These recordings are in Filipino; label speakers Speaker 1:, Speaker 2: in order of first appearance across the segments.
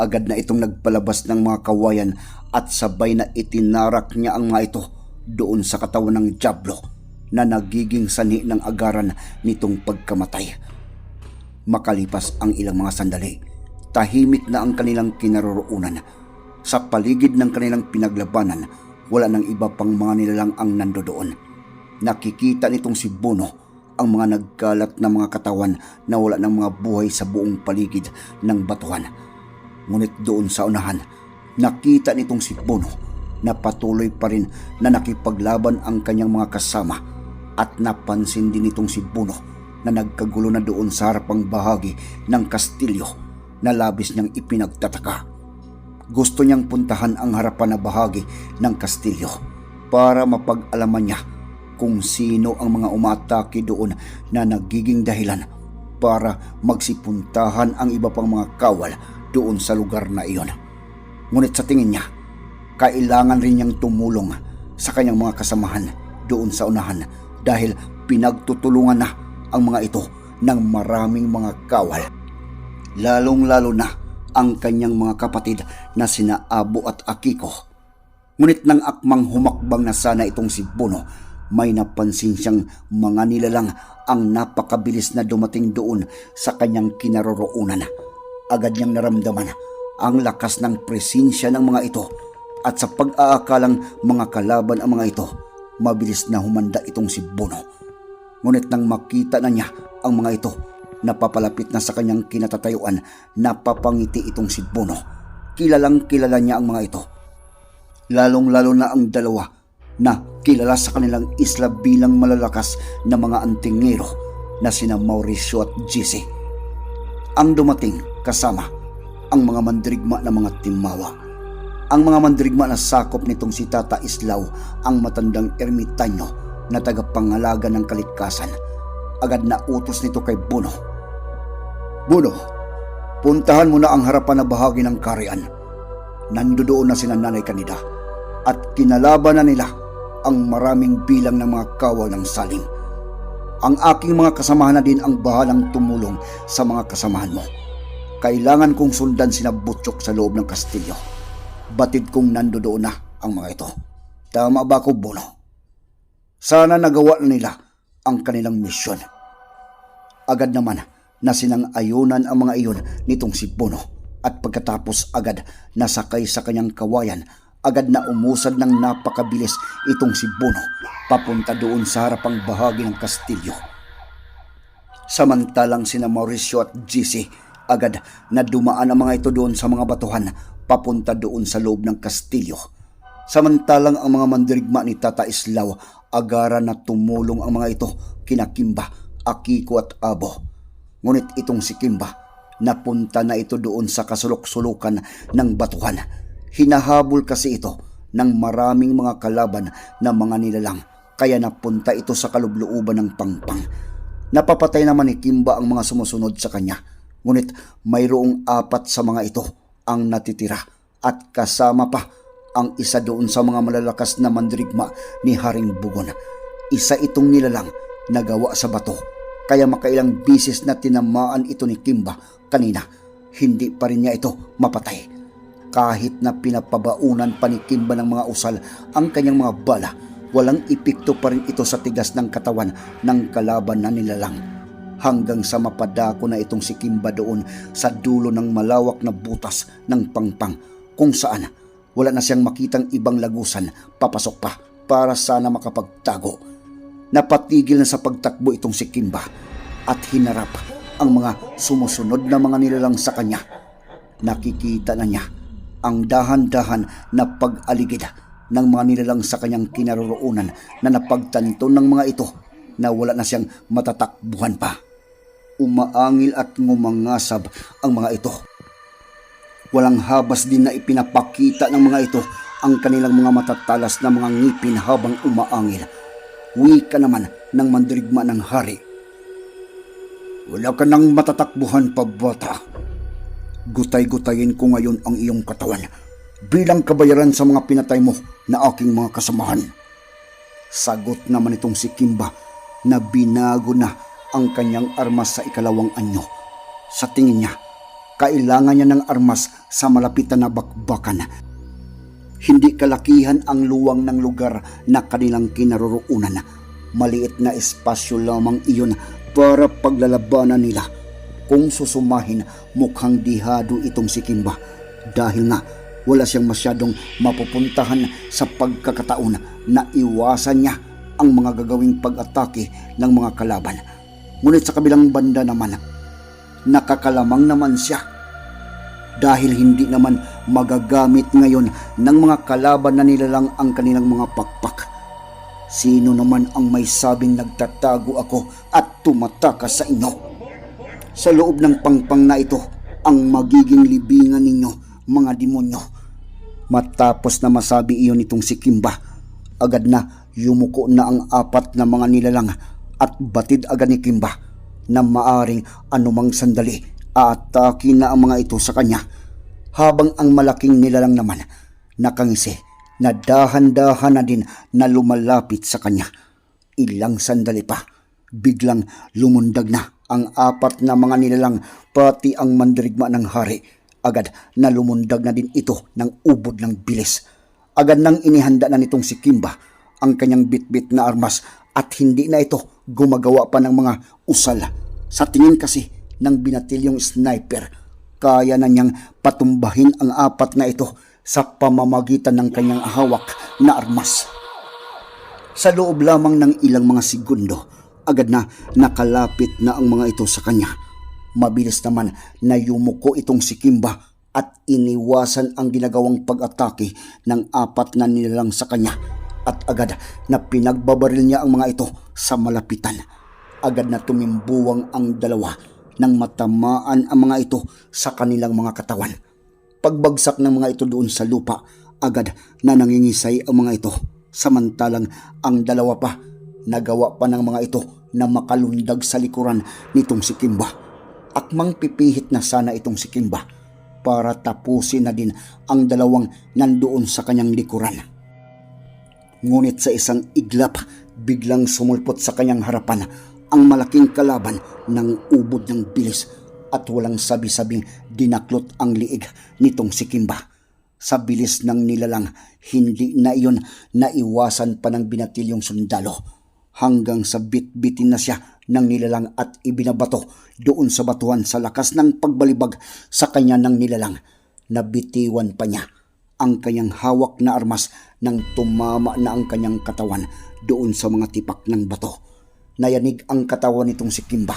Speaker 1: Agad na itong nagpalabas ng mga kawayan at sabay na itinarak niya ang mga ito doon sa katawan ng Diablo na nagiging sani ng agaran nitong pagkamatay. Makalipas ang ilang mga sandali, tahimik na ang kanilang kinaroroonan. Sa paligid ng kanilang pinaglabanan, wala nang iba pang mga nilalang ang nando doon. Nakikita nitong si Bono ang mga nagkalat na mga katawan na wala ng mga buhay sa buong paligid ng batuhan. Ngunit doon sa unahan, nakita nitong si Bono na patuloy pa rin na nakipaglaban ang kanyang mga kasama at napansin din nitong si Bono na nagkagulo na doon sa harapang bahagi ng kastilyo na labis niyang ipinagtataka. Gusto niyang puntahan ang harapan na bahagi ng kastilyo para mapag-alaman niya kung sino ang mga umatake doon na nagiging dahilan para magsipuntahan ang iba pang mga kawal doon sa lugar na iyon. Ngunit sa tingin niya, kailangan rin niyang tumulong sa kanyang mga kasamahan doon sa unahan dahil pinagtutulungan na ang mga ito ng maraming mga kawal. Lalong-lalo na ang kanyang mga kapatid na sina Abo at Akiko. Ngunit nang akmang humakbang na sana itong si Bono, may napansin siyang mga nilalang ang napakabilis na dumating doon sa kanyang kinaroroonan agad niyang naramdaman ang lakas ng presensya ng mga ito at sa pag-aakalang mga kalaban ang mga ito, mabilis na humanda itong si Bono. Ngunit nang makita na niya ang mga ito, napapalapit na sa kanyang kinatatayuan, napapangiti itong si Bono. Kilalang kilala niya ang mga ito. Lalong lalo na ang dalawa na kilala sa kanilang isla bilang malalakas na mga antingero na sina Mauricio at Jesse. Ang dumating kasama ang mga mandrigma na mga timawa. Ang mga mandrigma na sakop nitong si Tata Islaw ang matandang ermitanyo na tagapangalaga ng kalikasan. Agad na utos nito kay Buno. Buno, puntahan mo na ang harapan na bahagi ng karian. Nandoon na sina Nanay Kanida at kinalaban na nila ang maraming bilang ng mga kawal ng saling. Ang aking mga kasamahan na din ang bahalang tumulong sa mga kasamahan mo kailangan kong sundan sina Butchok sa loob ng kastilyo. Batid kong nandoon na ang mga ito. Tama ba ko, Bono? Sana nagawa na nila ang kanilang misyon. Agad naman na sinang ayunan ang mga iyon nitong si Bono at pagkatapos agad nasakay sa kanyang kawayan agad na umusad ng napakabilis itong si Bono papunta doon sa harapang bahagi ng kastilyo. Samantalang sina Mauricio at GC agad na dumaan ang mga ito doon sa mga batuhan papunta doon sa loob ng kastilyo. Samantalang ang mga mandirigma ni Tata Islaw agara na tumulong ang mga ito kina Kimba, Akiko at Abo. Ngunit itong si Kimba, napunta na ito doon sa kasulok-sulukan ng batuhan. Hinahabol kasi ito ng maraming mga kalaban na mga nilalang kaya napunta ito sa kalubluuban ng pangpang. Napapatay naman ni Kimba ang mga sumusunod sa kanya Ngunit mayroong apat sa mga ito ang natitira at kasama pa ang isa doon sa mga malalakas na mandrigma ni Haring Bugon. Isa itong nilalang nagawa sa bato kaya makailang bisis na tinamaan ito ni Kimba kanina. Hindi pa rin niya ito mapatay. Kahit na pinapabaunan pa ni Kimba ng mga usal ang kanyang mga bala, walang ipikto pa rin ito sa tigas ng katawan ng kalaban na nilalang hanggang sa mapadako na itong si Kimba doon sa dulo ng malawak na butas ng pangpang kung saan Wala na siyang makitang ibang lagusan, papasok pa para sana makapagtago. Napatigil na sa pagtakbo itong si Kimba at hinarap ang mga sumusunod na mga nilalang sa kanya. Nakikita na niya ang dahan-dahan na pag-aligid ng mga nilalang sa kanyang kinaroroonan na napagtanto ng mga ito na wala na siyang matatakbuhan pa. Umaangil at ngumangasab ang mga ito. Walang habas din na ipinapakita ng mga ito ang kanilang mga matatalas na mga ngipin habang umaangil. Wika naman ng mandirigma ng hari. Wala ka nang matatakbuhan pa bata. Gutay-gutayin ko ngayon ang iyong katawan bilang kabayaran sa mga pinatay mo na aking mga kasamahan. Sagot naman itong si Kimba na binago na ang kanyang armas sa ikalawang anyo. Sa tingin niya, kailangan niya ng armas sa malapitan na bakbakan. Hindi kalakihan ang luwang ng lugar na kanilang kinaroroonan. Maliit na espasyo lamang iyon para paglalabanan nila. Kung susumahin, mukhang dihado itong si Kimba. Dahil nga, wala siyang masyadong mapupuntahan sa pagkakataon na iwasan niya ang mga gagawing pag-atake ng mga kalaban. Ngunit sa kabilang banda naman, nakakalamang naman siya dahil hindi naman magagamit ngayon ng mga kalaban na nilalang ang kanilang mga pakpak. Sino naman ang may sabing nagtatago ako at tumatakas sa inyo? Sa loob ng pangpang na ito, ang magiging libingan ninyo, mga demonyo. Matapos na masabi iyon nitong si Kimba, agad na yumuko na ang apat na mga nilalang at batid agad ni Kimba na maaring anumang sandali aatake na ang mga ito sa kanya habang ang malaking nilalang naman nakangisi na dahan-dahan na din na lumalapit sa kanya. Ilang sandali pa, biglang lumundag na ang apat na mga nilalang pati ang mandirigma ng hari. Agad na lumundag na din ito ng ubod ng bilis. Agad nang inihanda na nitong si Kimba ang kanyang bitbit na armas at hindi na ito gumagawa pa ng mga usal. Sa tingin kasi ng binatilyong sniper, kaya na niyang patumbahin ang apat na ito sa pamamagitan ng kanyang hawak na armas. Sa loob lamang ng ilang mga segundo, agad na nakalapit na ang mga ito sa kanya. Mabilis naman na yumuko itong si Kimba at iniwasan ang ginagawang pag-atake ng apat na nilalang sa kanya at agad na pinagbabaril niya ang mga ito sa malapitan. Agad na tumimbuwang ang dalawa nang matamaan ang mga ito sa kanilang mga katawan. Pagbagsak ng mga ito doon sa lupa, agad na nangingisay ang mga ito. Samantalang ang dalawa pa, nagawa pa ng mga ito na makalundag sa likuran nitong si Kimba. Akmang pipihit na sana itong si Kimba para tapusin na din ang dalawang nandoon sa kanyang likuran. Ngunit sa isang iglap, biglang sumulpot sa kanyang harapan ang malaking kalaban ng ubod ng bilis at walang sabi-sabing dinaklot ang liig nitong si Kimba. Sa bilis ng nilalang, hindi na iyon naiwasan pa ng binatilyong sundalo hanggang sa bit-bitin na siya ng nilalang at ibinabato doon sa batuhan sa lakas ng pagbalibag sa kanya ng nilalang. Nabitiwan pa niya ang kanyang hawak na armas nang tumama na ang kanyang katawan doon sa mga tipak ng bato. Nayanig ang katawan nitong si Kimba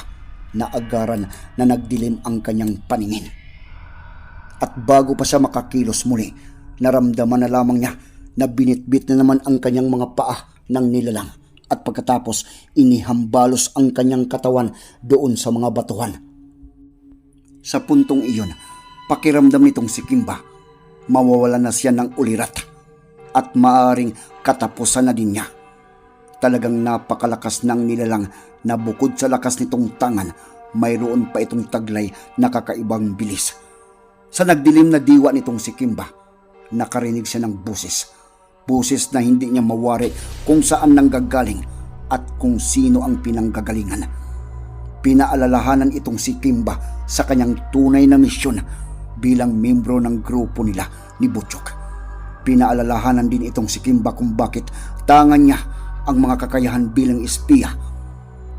Speaker 1: na agaran na nagdilim ang kanyang paningin. At bago pa siya makakilos muli, naramdaman na lamang niya na binitbit na naman ang kanyang mga paa ng nilalang at pagkatapos inihambalos ang kanyang katawan doon sa mga batuhan. Sa puntong iyon, pakiramdam nitong si Kimba, mawawala na siya ng ulirat at maaring katapusan na din niya. Talagang napakalakas ng nilalang na bukod sa lakas nitong tangan, mayroon pa itong taglay na kakaibang bilis. Sa nagdilim na diwa nitong si Kimba, nakarinig siya ng buses. Buses na hindi niya mawari kung saan nanggagaling at kung sino ang pinanggagalingan. Pinaalalahanan itong si Kimba sa kanyang tunay na misyon bilang membro ng grupo nila ni Butchok. Pinaalalahanan din itong si Kimba kung bakit tangan niya ang mga kakayahan bilang espiya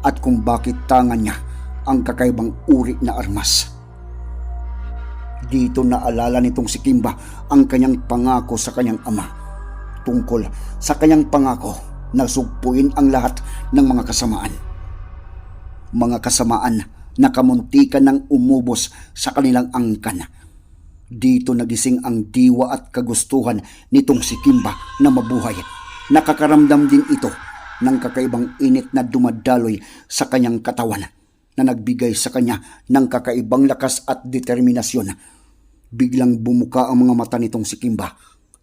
Speaker 1: at kung bakit tangan niya ang kakaibang uri na armas. Dito naalala nitong si Kimba ang kanyang pangako sa kanyang ama tungkol sa kanyang pangako na sugpuin ang lahat ng mga kasamaan. Mga kasamaan na kamuntikan ng umubos sa kanilang angkan. Dito nagising ang diwa at kagustuhan nitong si Kimba na mabuhay. Nakakaramdam din ito ng kakaibang init na dumadaloy sa kanyang katawan na nagbigay sa kanya ng kakaibang lakas at determinasyon. Biglang bumuka ang mga mata nitong si Kimba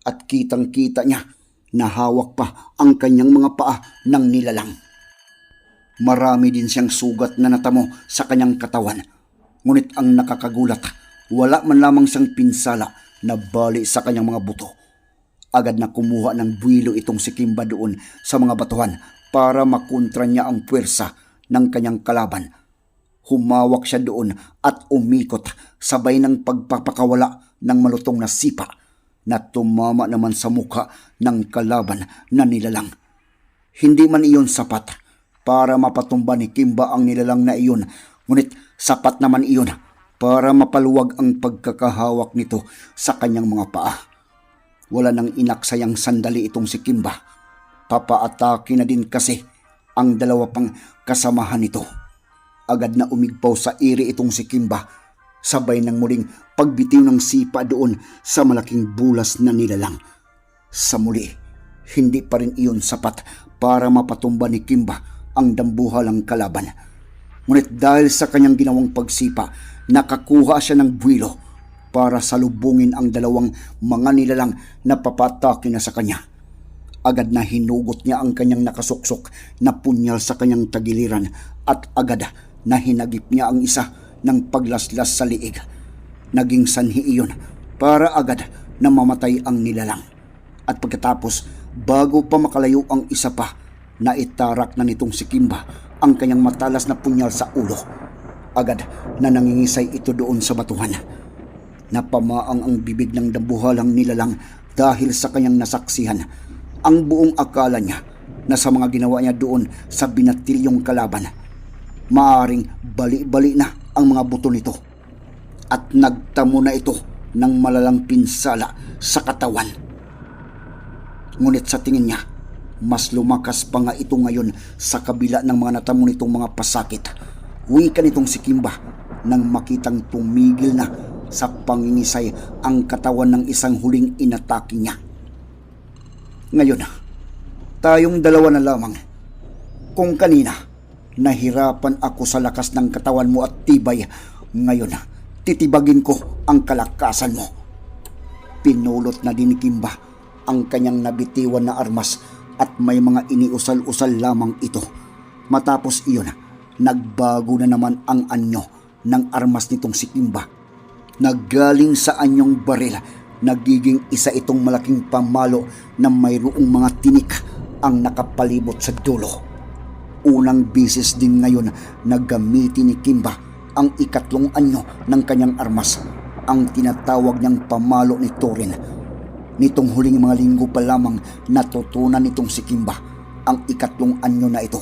Speaker 1: at kitang-kita niya na hawak pa ang kanyang mga paa ng nilalang. Marami din siyang sugat na natamo sa kanyang katawan. Ngunit ang nakakagulat, wala man lamang siyang pinsala na bali sa kanyang mga buto. Agad na kumuha ng buwilo itong si Kimba doon sa mga batuhan para makontra niya ang puwersa ng kanyang kalaban. Humawak siya doon at umikot sabay ng pagpapakawala ng malutong na sipa na tumama naman sa mukha ng kalaban na nilalang. Hindi man iyon sapat para mapatumba ni Kimba ang nilalang na iyon, ngunit sapat naman iyon para mapaluwag ang pagkakahawak nito sa kanyang mga paa. Wala nang inaksayang sandali itong si Kimba. Papaatake na din kasi ang dalawa pang kasamahan nito. Agad na umigpaw sa iri itong si Kimba, sabay ng muling pagbitiw ng sipa doon sa malaking bulas na nilalang. Sa muli, hindi pa rin iyon sapat para mapatumba ni Kimba ang dambuhalang kalaban. Ngunit dahil sa kanyang ginawang pagsipa, nakakuha siya ng buwilo para salubungin ang dalawang mga nilalang na papatake na sa kanya. Agad na hinugot niya ang kanyang nakasuksok na punyal sa kanyang tagiliran at agad na hinagip niya ang isa ng paglaslas sa liig. Naging sanhi iyon para agad na mamatay ang nilalang. At pagkatapos, bago pa makalayo ang isa pa, na itarak na nitong si Kimba ang kanyang matalas na punyal sa ulo. Agad na nangingisay ito doon sa batuhan. Napamaang ang bibig ng dambuhalang nilalang dahil sa kanyang nasaksihan. Ang buong akala niya na sa mga ginawa niya doon sa binatilyong kalaban. Maaring bali-bali na ang mga buto nito. At nagtamo na ito ng malalang pinsala sa katawan. Ngunit sa tingin niya, mas lumakas pa nga ito ngayon sa kabila ng mga natamo nitong mga pasakit. Wika nitong si Kimba nang makitang tumigil na sa pangingisay ang katawan ng isang huling inatake niya. Ngayon, tayong dalawa na lamang. Kung kanina, nahirapan ako sa lakas ng katawan mo at tibay, ngayon, titibagin ko ang kalakasan mo. Pinulot na din ni Kimba ang kanyang nabitiwan na armas at may mga iniusal-usal lamang ito. Matapos iyon, nagbago na naman ang anyo ng armas nitong si Kimba. Naggaling sa anyong baril, nagiging isa itong malaking pamalo na mayroong mga tinik ang nakapalibot sa dulo. Unang bisis din ngayon na gamitin ni Kimba ang ikatlong anyo ng kanyang armas, ang tinatawag niyang pamalo ni Torin Nitong huling mga linggo pa lamang natutunan nitong si Kimba ang ikatlong anyo na ito.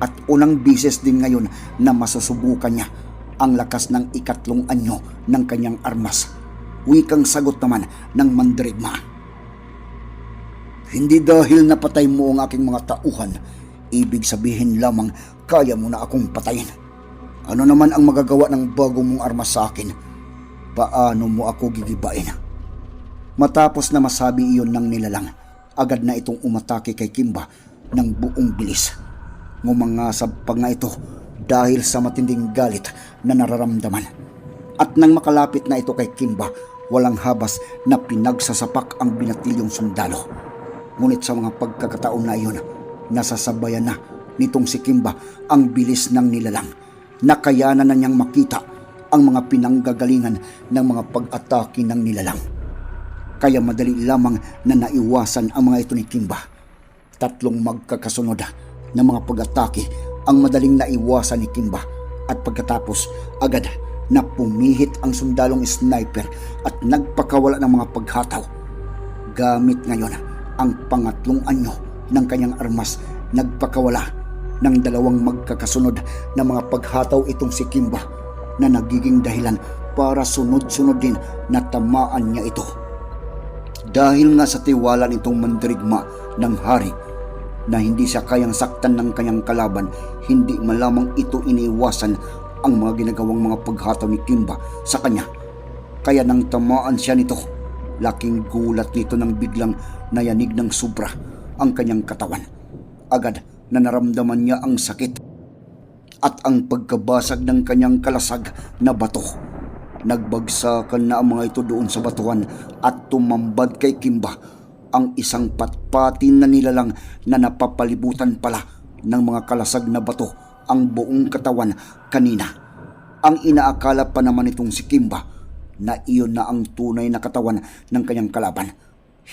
Speaker 1: At unang bises din ngayon na masusubukan niya ang lakas ng ikatlong anyo ng kanyang armas. Wikang sagot naman ng mandirigma. Hindi dahil napatay mo ang aking mga tauhan, ibig sabihin lamang kaya mo na akong patayin. Ano naman ang magagawa ng bagong mong armas sa akin? Paano mo ako gigibain? Matapos na masabi iyon ng nilalang, agad na itong umatake kay Kimba ng buong bilis. Ngumangasab pa nga ito dahil sa matinding galit na nararamdaman. At nang makalapit na ito kay Kimba, walang habas na pinagsasapak ang binatilyong sundalo. Ngunit sa mga pagkakataon na iyon, nasasabayan na nitong si Kimba ang bilis ng nilalang. Nakayanan na niyang makita ang mga pinanggagalingan ng mga pag-atake ng nilalang. Kaya madali lamang na naiwasan ang mga ito ni Kimba. Tatlong magkakasunod na mga pag-atake ang madaling naiwasan ni Kimba at pagkatapos agad na pumihit ang sundalong sniper at nagpakawala ng mga paghataw. Gamit ngayon ang pangatlong anyo ng kanyang armas nagpakawala ng dalawang magkakasunod na mga paghataw itong si Kimba na nagiging dahilan para sunod-sunod din na tamaan niya ito. Dahil nga sa tiwala nitong mandirigma ng hari na hindi siya kayang saktan ng kanyang kalaban, hindi malamang ito iniiwasan ang mga ginagawang mga paghataw ni Kimba sa kanya. Kaya nang tamaan siya nito, laking gulat nito nang biglang nayanig ng sobra ang kanyang katawan. Agad na naramdaman niya ang sakit at ang pagkabasag ng kanyang kalasag na bato. Nagbagsakan na ang mga ito doon sa batuhan at tumambad kay Kimba ang isang patpatin na nilalang na napapalibutan pala ng mga kalasag na bato ang buong katawan kanina. Ang inaakala pa naman itong si Kimba na iyon na ang tunay na katawan ng kanyang kalaban.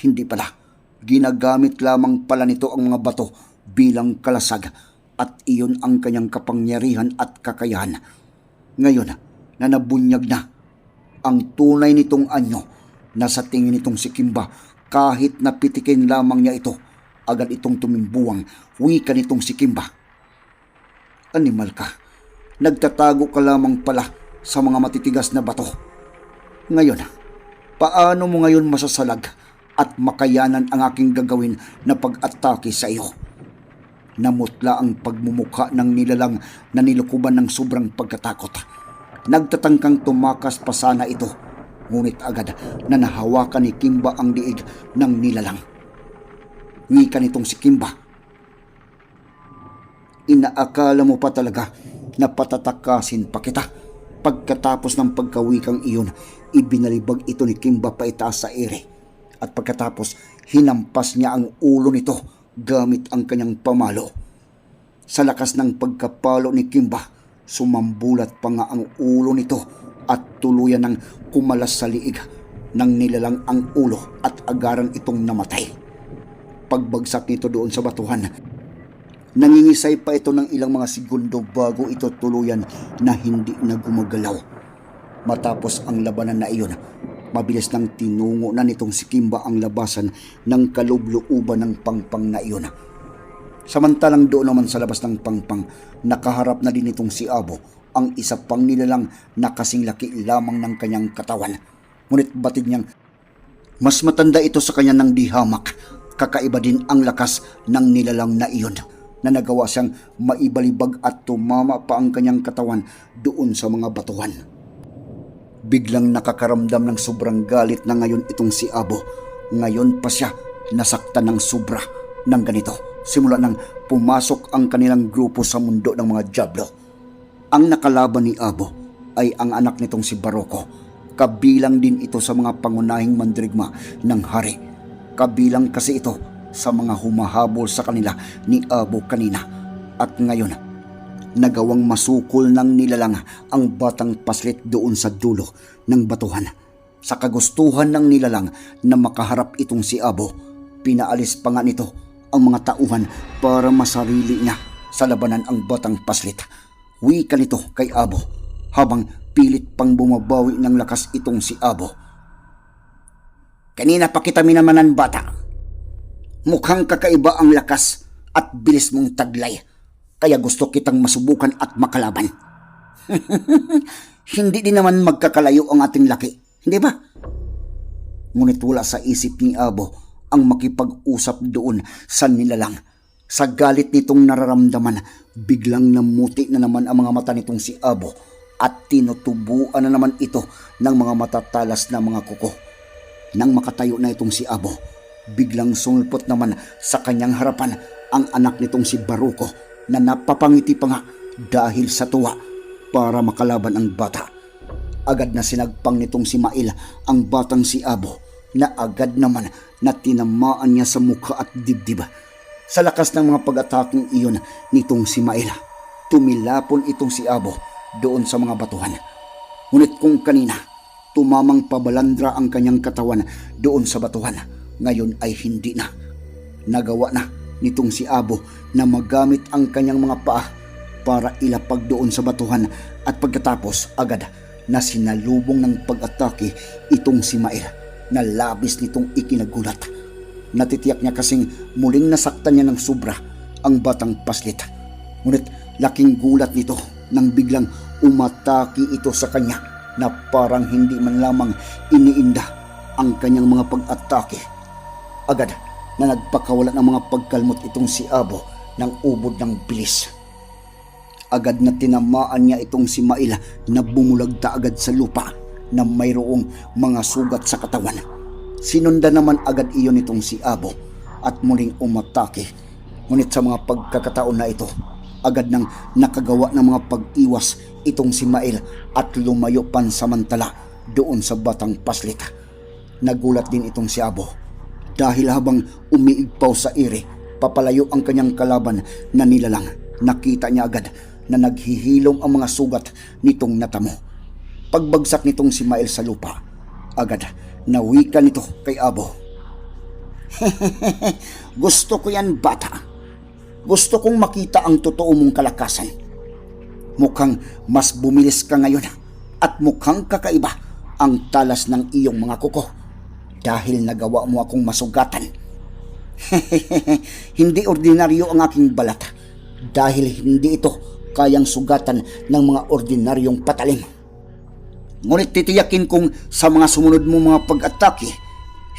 Speaker 1: Hindi pala. Ginagamit lamang pala nito ang mga bato bilang kalasag at iyon ang kanyang kapangyarihan at kakayahan. Ngayon na nabunyag na ang tunay nitong anyo na sa tingin nitong si Kimba kahit napitikin lamang niya ito agad itong tumimbuwang wika nitong si Kimba. Animal ka, nagtatago ka lamang pala sa mga matitigas na bato. Ngayon, paano mo ngayon masasalag at makayanan ang aking gagawin na pag-atake sa iyo? Namutla ang pagmumukha ng nilalang na nilukuban ng sobrang pagkatakot. Nagtatangkang tumakas pa sana ito, ngunit agad na nahawakan ni Kimba ang diig ng nilalang. Wika nitong si Kimba. Inaakala mo pa talaga na patatakasin pa kita. Pagkatapos ng pagkawikang iyon, ibinalibag ito ni Kimba pa itaas sa ere. At pagkatapos, hinampas niya ang ulo nito gamit ang kanyang pamalo. Sa lakas ng pagkapalo ni Kimba, sumambulat pa nga ang ulo nito at tuluyan ng kumalas sa liig nang nilalang ang ulo at agaran itong namatay. Pagbagsak nito doon sa batuhan, nangingisay pa ito ng ilang mga segundo bago ito tuluyan na hindi na gumagalaw. Matapos ang labanan na iyon, mabilis nang tinungo na nitong si Kimba ang labasan ng kalubluuban ng pangpang na iyon. Samantalang doon naman sa labas ng pangpang, nakaharap na din itong si Abo, ang isa pang nilalang na kasing laki lamang ng kanyang katawan. Ngunit batid niyang mas matanda ito sa kanya ng dihamak. Kakaiba din ang lakas ng nilalang na iyon na nagawa siyang maibalibag at tumama pa ang kanyang katawan doon sa mga batuhan. Biglang nakakaramdam ng sobrang galit na ngayon itong si Abo. Ngayon pa siya nasaktan ng sobra ng ganito. Simula nang pumasok ang kanilang grupo sa mundo ng mga Diablo. Ang nakalaban ni Abo ay ang anak nitong si Baroko. Kabilang din ito sa mga pangunahing mandirigma ng hari. Kabilang kasi ito sa mga humahabol sa kanila ni Abo kanina. At ngayon, nagawang masukol ng nilalang ang batang paslit doon sa dulo ng batuhan. Sa kagustuhan ng nilalang na makaharap itong si Abo, pinaalis pa nga nito ang mga tauhan para masarili niya sa labanan ang batang paslit. Wika nito kay Abo habang pilit pang bumabawi ng lakas itong si Abo. Kanina pa kita minamanan bata. Mukhang kakaiba ang lakas at bilis mong taglay. Kaya gusto kitang masubukan at makalaban. Hindi din naman magkakalayo ang ating laki. Hindi ba? Ngunit wala sa isip ni Abo ang makipag-usap doon sa nilalang. Sa galit nitong nararamdaman, biglang namuti na naman ang mga mata nitong si Abo at tinutubuan na naman ito ng mga matatalas na mga kuko. Nang makatayo na itong si Abo, biglang sumulpot naman sa kanyang harapan ang anak nitong si Baruko na napapangiti pa nga dahil sa tuwa para makalaban ang bata. Agad na sinagpang nitong si Mail ang batang si Abo na agad naman na tinamaan niya sa mukha at dibdib. Sa lakas ng mga pag-ataking iyon nitong si Mail, tumilapon itong si Abo doon sa mga batuhan. Ngunit kung kanina, tumamang pabalandra ang kanyang katawan doon sa batuhan, ngayon ay hindi na. Nagawa na nitong si Abo na magamit ang kanyang mga paa para ilapag doon sa batuhan at pagkatapos agad na sinalubong ng pag-atake itong si Mael na labis nitong ikinagulat. Natitiyak niya kasing muling nasaktan niya ng sobra ang batang paslit. Ngunit laking gulat nito nang biglang umatake ito sa kanya na parang hindi man lamang iniinda ang kanyang mga pag-atake. Agad na nagpakawala ng mga pagkalmot itong si Abo ng ubod ng bilis. Agad na tinamaan niya itong si Mail na bumulagta agad sa lupa na mayroong mga sugat sa katawan. Sinunda naman agad iyon itong si Abo at muling umatake. Ngunit sa mga pagkakataon na ito, agad nang nakagawa ng mga pag-iwas itong si Mail at lumayo pansamantala doon sa batang paslit. Nagulat din itong si Abo dahil habang umiigpaw sa ire, papalayo ang kanyang kalaban na nilalang. Nakita niya agad na naghihilom ang mga sugat nitong natamo. Pagbagsak nitong si Mael sa lupa, agad nawika nito kay Abo. Gusto ko yan bata. Gusto kong makita ang totoo mong kalakasan. Mukhang mas bumilis ka ngayon at mukhang kakaiba ang talas ng iyong mga kuko dahil nagawa mo akong masugatan. hindi ordinaryo ang aking balat dahil hindi ito kayang sugatan ng mga ordinaryong patalim. Ngunit titiyakin kong sa mga sumunod mo mga pag-atake,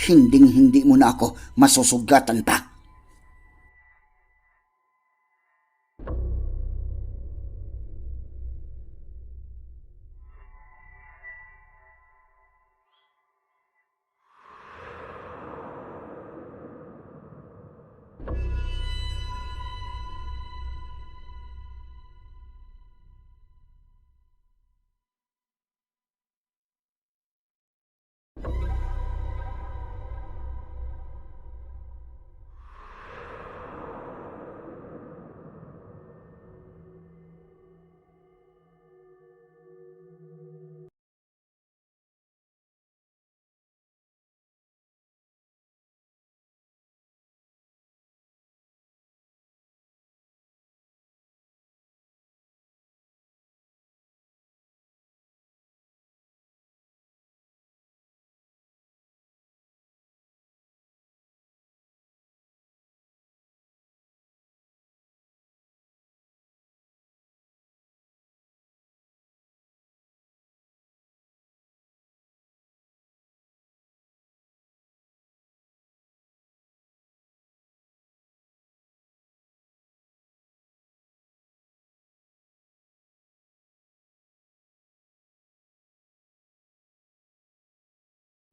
Speaker 1: hinding hindi mo na ako masusugatan pa.